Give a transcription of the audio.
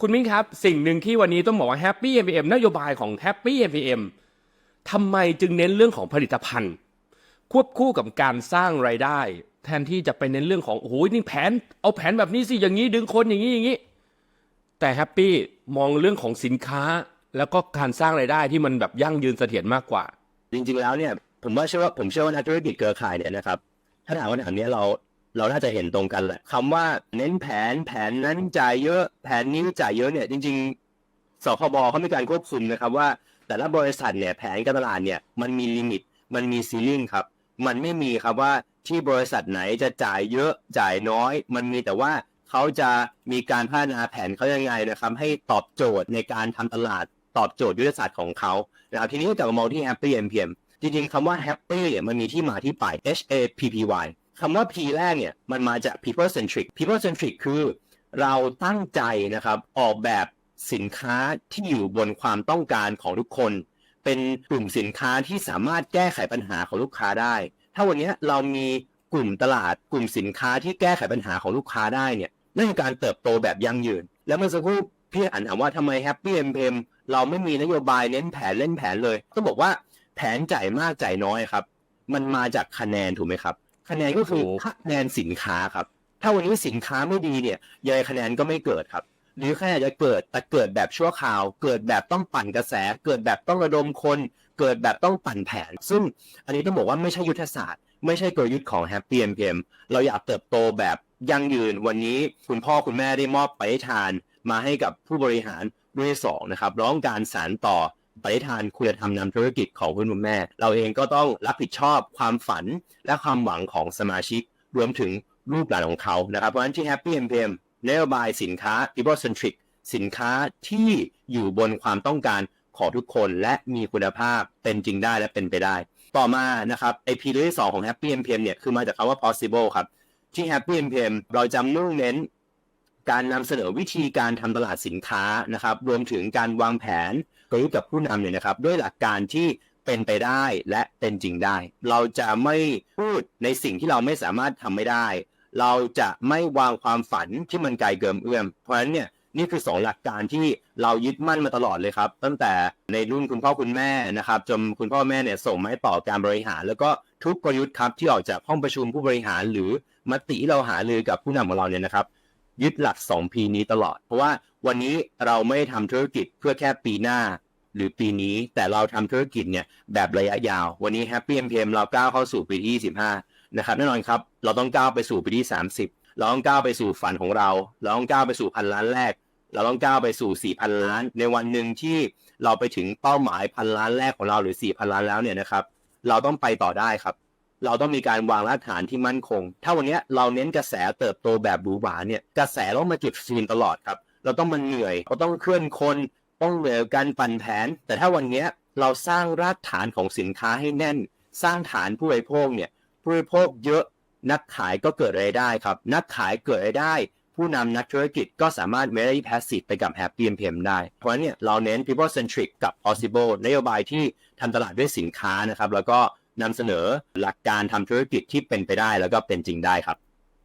คุณมิ้นครับ สิ่งหนึ่งที่วันนี้ต้องบอกว่า Happy MPM นโยบายของ Happy MPM ทำไมจึงเน้นเรื่องของผลิตภัณฑ์ ควบคู่กับการสร้างไรายได้ แทนที่จะไปเน้นเรื่องของโอ้โหนี่แผน เอาแผนแบบนี้สิอย่างนี้ดึงคนอย่างนี้อย่างนี้ แต่แฮปปี้มองเรื่องของสินค้าแล้วก็การสร้างไรายได้ที่มันแบบยั่งยืนเสถียรมากกว่า จริงๆแล้วเนี่ยผมว่าเชื่อว่าผมเชื่อว่านักธุรกิจเครือข่ายเนี่ยนะครับถ้าถามว่าถามนี้เรา เราน่าจะเห็นตรงกันแหละคำว่าเน้นแผนแผนนั้นจ่ายเยอะแผนนี้จ่ายเยอะเนี่ยจริง ๆสคบเขามีการควบคุมนะครับว่า แต่ละบริษัทเนี่ยแผนการตลาดเนี่ยมันมีลิมิต มันมีซีลิ่งครับ มันไม่มีครับว่าที่บริษัทไหนจะจ่ายเยอะจ่ายน้อย มันมีแต่ว่าเขาจะมีการพัฒนาแผนเขายังไงนะครับให้ตอบโจทย์ในการทำตลาดตอบโจทย์ยุทธศาสตร์ของเขานะครับทีนี้ก็กลับมามองที่ Happy MPM จริงๆคำว่า Happy เนี่ยมันมีที่มาที่ไป H A P P Y คำว่า P แรกเนี่ยมันมาจาก people centric people centric คือเราตั้งใจนะครับออกแบบสินค้าที่อยู่บนความต้องการของทุกคน เป็นกลุ่มสินค้าที่สามารถแก้ไขปัญหาของลูกค้าได้ ถ้าวันนี้เรามีกลุ่มตลาดกลุ่มสินค้าที่แก้ไขปัญหาของลูกค้าได้เนี่ยนั่นคือการเติบโตแบบยั่งยืน แล้วเมื่อสักครู่พี่อันถามว่าทำไม Happy m p m เราไม่มีนโยบายเน้นแผนเล่นแผนเลยต้องบอกว่าแผนจ่ายมากจ่ายน้อยครับ มันมาจากคะแนนถูกไหมครับ คะแนนก็คือถูกคะแนนสินค้าครับ ถ้าวันนี้สินค้าไม่ดีเนี่ยยังไงคะแนนก็ไม่เกิดครับ หรือแค่จะเกิดแต่เกิดแบบชั่วคราว เกิดแบบต้องปั่นกระแส เกิดแบบต้องระดมคน เกิดแบบต้องปั่นแผน ซึ่งอันนี้ต้องบอกว่าไม่ใช่ยุทธศาสตร์ ไม่ใช่กลยุทธ์ของ Happy MPM เราอยากเติบโตแบบยั่งยืนวันนี้คุณพ่อคุณแม่ได้มอบไปฏิทาน มาให้กับผู้บริหารรุ่นที่สองนะครับร้องการสารต่อ ปฏิทานคุณธรรมนำธุรกิจของคุณพ่อแม่ เราเองก็ต้องรับผิดชอบความฝันและความหวังของสมาชิก รวมถึงลูกหลานของเขานะครับ เพราะฉะนั้นที่ Happy MPM นโยบายสินค้า people centric สินค้าที่อยู่บนความต้องการของทุกคนและมีคุณภาพเป็นจริงได้และเป็นไปได้ ต่อมานะครับไอพีที่สองของ Happy MPM เนี่ยคือมาจากคำว่า possible ครับที่ Happy MPM เราจะมุ่งเน้น การนำเสนอวิธีการทำตลาดสินค้านะครับ รวมถึงการวางแผนกลยุทธ์กับผู้นำเนี่ยนะครับ ด้วยหลักการที่เป็นไปได้และเป็นจริงได้ เราจะไม่พูดในสิ่งที่เราไม่สามารถทำไม่ได้ เราจะไม่วางความฝันที่มันไกลเกินเอื้อม เพราะฉะนั้นเนี่ยนี่คือสองหลักการที่เรายึดมั่นมาตลอดเลยครับ ตั้งแต่ในรุ่นคุณพ่อคุณแม่นะครับจนคุณพ่อแม่เนี่ยส่งมาให้ต่อการบริหาร แล้วก็ทุกกลยุทธ์ครับที่ออกจากห้องประชุมผู้บริหาร หรือมติเราหารือกับผู้นำของเราเนี่ยนะครับ ยึดหลัก 2P นี้ตลอด เพราะว่าวันนี้เราไม่ได้ทำธุรกิจเพื่อแค่ปีหน้า หรือปีนี้แต่เราทำธุรกิจเนี่ยแบบระยะยาว วันนี้ Happy MPM เราก้าวเข้าสู่ปีที่ 25 นะครับแน่นอนครับ เราต้องก้าวไปสู่ปีที่ 30 เราต้องก้าวไปสู่ฝันของเรา เราต้องก้าวไปสู่พันล้านแรก เราต้องก้าวไปสู่ 4,000 ล้าน ในวันหนึ่งที่เราไปถึงเป้าหมายพันล้านแรกของเราหรือ 4,000 ล้านแล้วเนี่ยนะครับเราต้องไปต่อได้ครับ เราต้องมีการวางรากฐานที่มั่นคง ถ้าวันนี้เราเน้นกระแสเติบโตแบบบูบาเนี่ย กระแสต้องมาจุดซีนตลอดครับ เราต้องมันเหนื่อย เราต้องเคลื่อนคน ต้องเหนื่อยกับการปั่นแผน แต่ถ้าวันนี้เราสร้างรากฐานของสินค้าให้แน่น สร้างฐานผู้บริโภคเนี่ย ผู้บริโภคเยอะ นักขายก็เกิดรายได้ครับ นักขายเกิดรายได้ ผู้นำนักธุรกิจก็สามารถ very passive ไปกับ Happy MPM ได้ เพราะฉะนั้นเนี่ยเราเน้น people centric กับ possible นโยบายที่ทำตลาดด้วยสินค้านะครับ แล้วก็ นำเสนอหลักการทำธุรกิจที่เป็นไปได้แล้วก็เป็นจริงได้ครับ